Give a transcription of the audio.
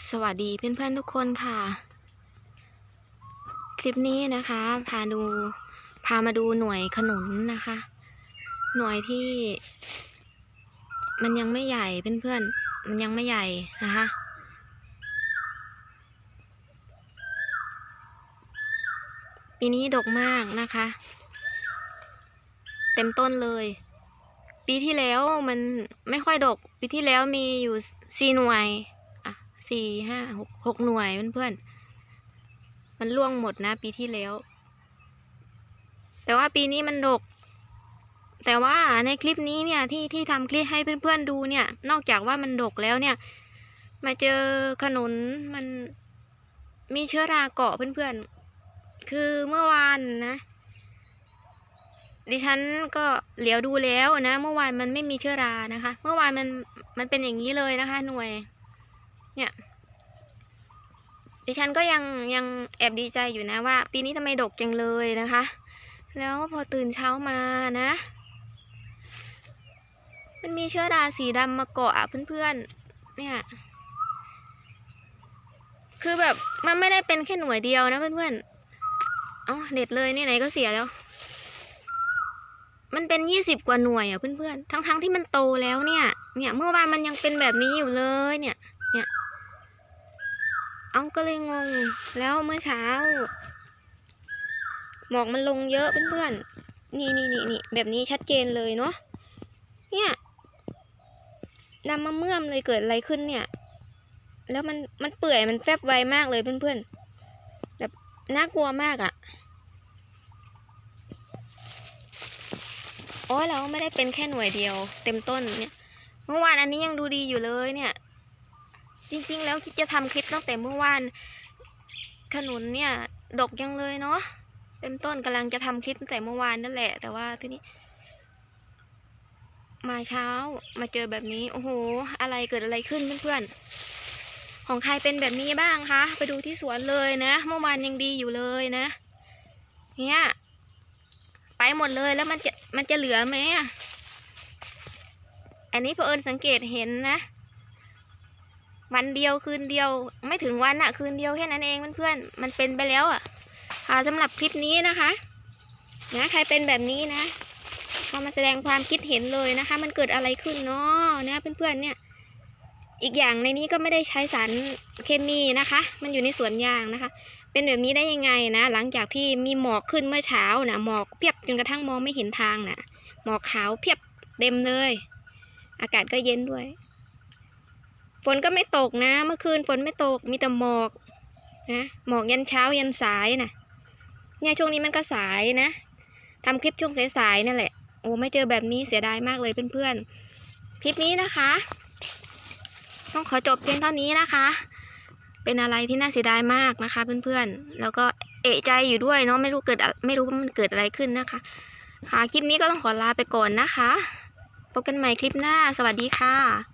สวัสดีเพื่อนๆทุกคนค่ะ คลิปนี้นะคะ พาดูพามาดูหน่วยขนุนนะคะ หน่วยที่ มันยังไม่ใหญ่เพื่อนๆมันยังไม่ใหญ่นะคะ ปีนี้ดกมากนะคะ เต็มต้นเลย ปีที่แล้วมันไม่ค่อยดก ปีที่แล้วมีอยู่สี่หน่วย สี่ห้าหกหกหน่วยเพื่อนๆ มันล่วงหมดนะปีที่แล้ว แต่ว่าปีนี้มันดก แต่ว่าในคลิปนี้เนี่ยที่ที่ทำคลิปให้เพื่อนๆดูเนี่ย นอกจากว่ามันดกแล้วเนี่ย มาเจอขนุนมันมีเชื้อราเกาะเพื่อนๆ คือเมื่อวานนะดิฉันก็เหลียวดูแล้วนะ เมื่อวานมันไม่มีเชื้อรานะคะ เมื่อวานมันมันเป็นอย่างนี้เลยนะคะ หน่วย เนี่ย ดิฉันก็ยังยังแอบดีใจอยู่นะว่า ปีนี้ทำไมดกจังเลยนะคะ แล้วพอตื่นเช้ามานะ มันมีเชื้อราสีดำมาเกาะเพื่อนๆ เนี่ย คือแบบมันไม่ได้เป็นแค่หน่วยเดียวนะเพื่อนๆ เอ้าเด็ดเลยนี่ไหนก็เสียแล้วมันเป็นยี่สิบกว่าหน่วยอะเพื่อนๆ ทั้งๆที่มันโตแล้วเนี่ย เนี่ยเมื่อวานมันยังเป็นแบบนี้อยู่เลยเนี่ย เอาก็เลยงง แล้วเมื่อเช้า หมอกมันลงเยอะเพื่อนๆ นี่นี่นี่นี่แบบนี้ชัดเจนเลยเนาะ เนี่ยดำมาเมื่อมเลยเกิดอะไรขึ้นเนี่ย แล้วมันมันเปื่อยมันแฟบไวมากเลยเพื่อนๆ แบบน่ากลัวมากอะ่ะโอ้เราไม่ได้เป็นแค่หน่วยเดียว เต็มต้นเนี่ย เมื่อวานอันนี้ยังดูดีอยู่เลยเนี่ย จริงๆ แล้วคิดจะทำคลิปตั้งแต่เมื่อวานขนุนเนี่ย ดกยังเลยเนาะเต็มต้นกำลังจะทำคลิปตั้งแต่เมื่อวานนั่นแหละ แต่ว่าทีนี้ มาเช้ามาเจอแบบนี้ โอ้โห อะไรเกิดอะไรขึ้นเพื่อนๆ ของใครเป็นแบบนี้บ้างคะ ไปดูที่สวนเลยนะ เมื่อวานยังดีอยู่เลยนะ เนี่ยไปหมดเลยแล้วมันจะมันจะเหลือไหมอะอันนี้เพอเอิญสังเกตเห็นนะ วันเดียวคืนเดียว ไม่ถึงวันอะคืนเดียวแค่นั้นเองเพื่อนๆมันเป็นไปแล้วอะค่ะสำหรับคลิปนี้นะคะ นะใครเป็นแบบนี้นะก็มาแสดงความคิดเห็นเลยนะคะ มันเกิดอะไรขึ้นเนาะเนี่ยเพื่อนๆเนี่ย อีกอย่างในนี้ก็ไม่ได้ใช้สารเคมีนะคะ มันอยู่ในสวนยางนะคะ เป็นแบบนี้ได้ยังไงนะ หลังจากที่มีหมอกขึ้นเมื่อเช้านะหมอกเพียบจนกระทั่งมองไม่เห็นทางนะหมอกขาวเพียบเต็มเลย อากาศก็เย็นด้วย ฝนก็ไม่ตกนะ เมื่อคืนฝนไม่ตกมีแต่หมอกนะหมอกยันเช้ายันสายนะเนี่ยช่วงนี้มันก็สายนะทำคลิปช่วงสายๆนั่นแหละโอ้ไม่เจอแบบนี้เสียดายมากเลยเพื่อนๆคลิปนี้นะคะ ต้องขอจบเพียงเท่านี้นะคะ เป็นอะไรที่น่าเสียดายมากนะคะ เพื่อนๆแล้วก็เอะใจอยู่ด้วยเนาะไม่รู้เกิดไม่รู้ว่ามันเกิดอะไรขึ้นนะคะค่ะคลิปนี้ก็ต้องขอลาไปก่อนนะคะพบกันใหม่คลิปหน้า สวัสดีค่ะ